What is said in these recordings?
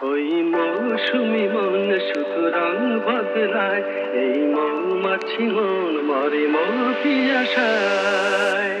ওই মৌসুমি মন সুতরাং বদলায় এই মৌমাছি মন মরে মৌ পিয়াসায়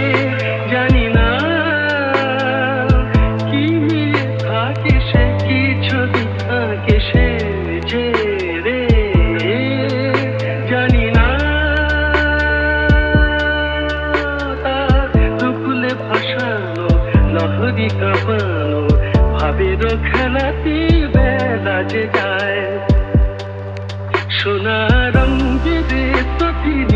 যদি কাঁপানো ভাবে খেলাতে বেলা যে যায় সোনার রঙের প্রতিদিন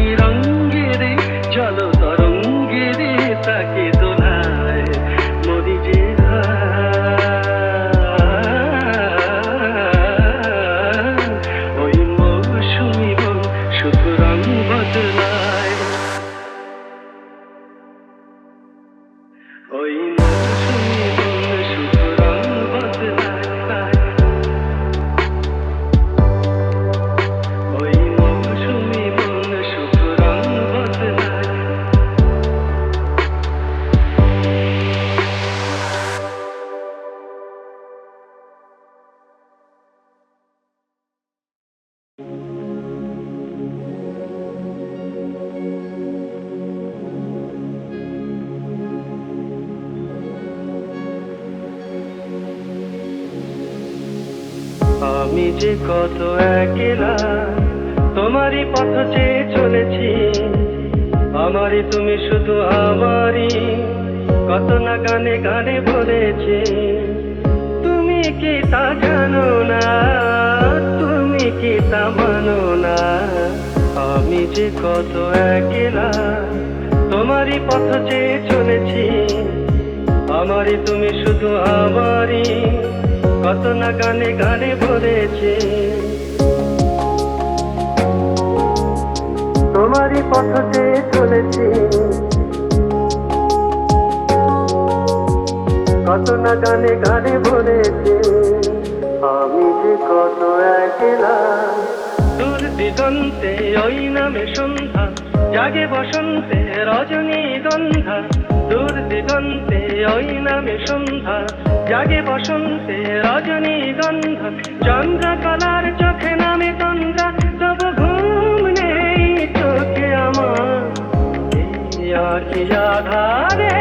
যে কত একলা তোমারই পথ চেয়ে চলেছি। আমারই তুমি শুধু আমারই, কত না গানে গানে বলেছি তুমি কি তা জানো না? তুমি কি তা মানো না? আমি যে কত একলা তোমারই পথ চেয়ে চলেছি। আমারই তুমি শুধু আমারই কত না গানে গানে ভরেছে। তোমারই পথ চেয়ে চলেছি। কত না গানে গানে ভরেছে। আমি যে কত একলা। দূর দিগন্তে ওই নামে সন্ধ্যা, জাগে বসন্তে রজনীগন্ধা। দূর দিগন্তে, ওই নামে সন্ধ্যা। জাগে বসন্তে রজনীগন্ধা চন্দ্রকলার চোখে নামে গন্ধা তব ঘুম নেই চোখে আমার। ধারে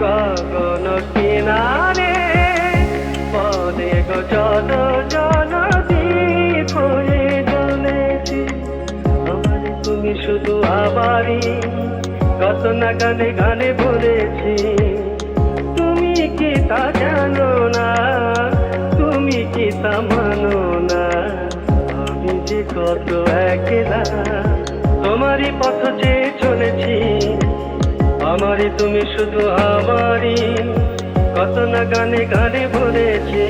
গগন কিনারে কত না গানে গানে বলেছি, তুমি কি তা জানো না? তুমি কি তা মানো না? আমি যে কত একলা, তোমারই পথ চেয়ে চলেছি। আমারই তুমি শুধু আমারই কত না গানে গানে ভরেছি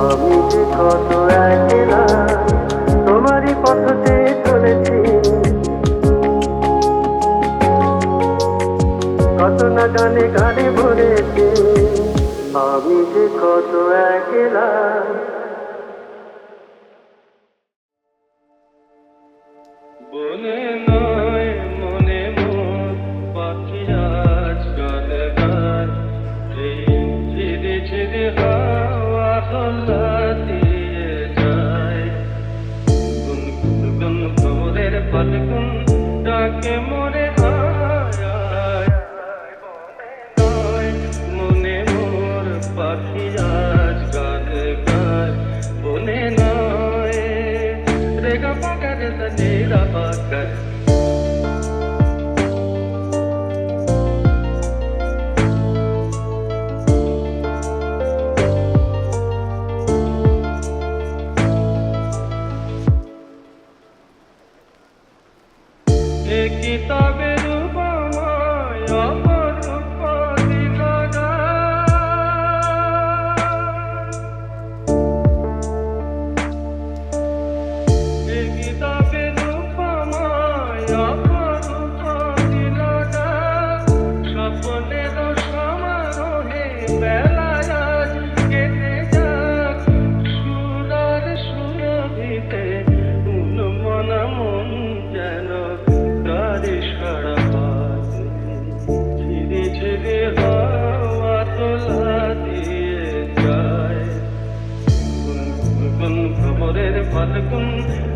আমি যে কত একলা, তোমারই পথ চেয়ে গানে গানে ভরেছি। আমি যে কত একলা। বনে আজ হাওয়া দিয়ে যায়। ডাকে মরে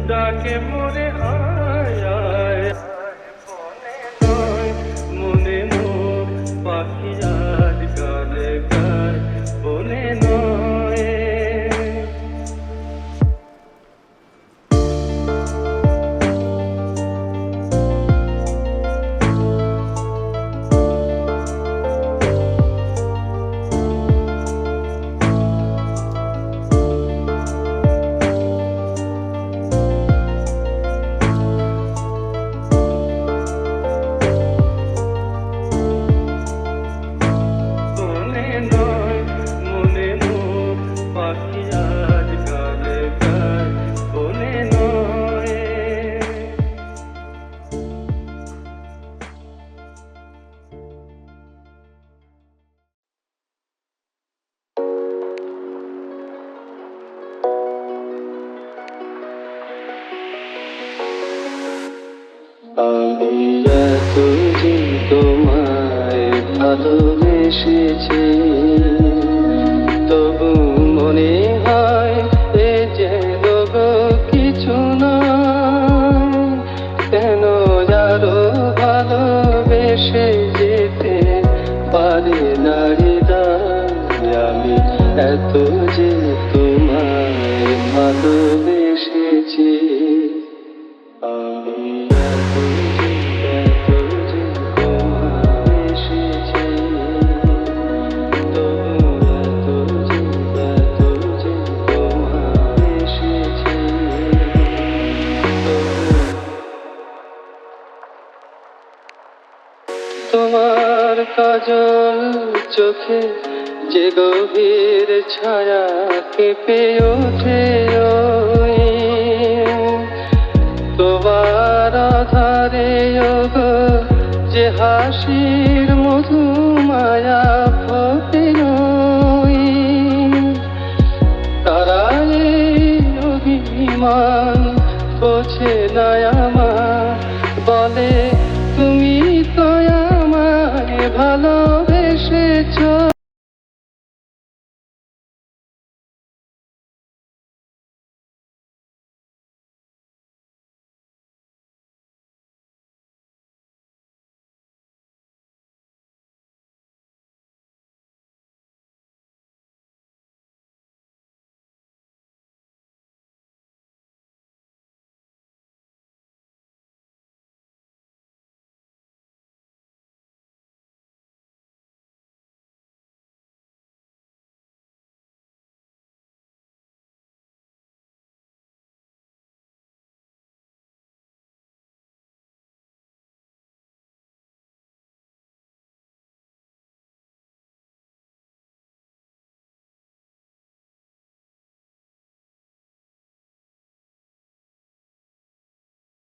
ডাকে মরে ভালোবেসেছি তবু মনে হয় এ যেন কিছু না কেন আরও ভালোবেসে যেতে পারে নারীরা আমি এত যে তোমার কাজল চোখে যে গভীর ছায়া কেঁপে ওঠে তোমার আধারে যে হাসির মধু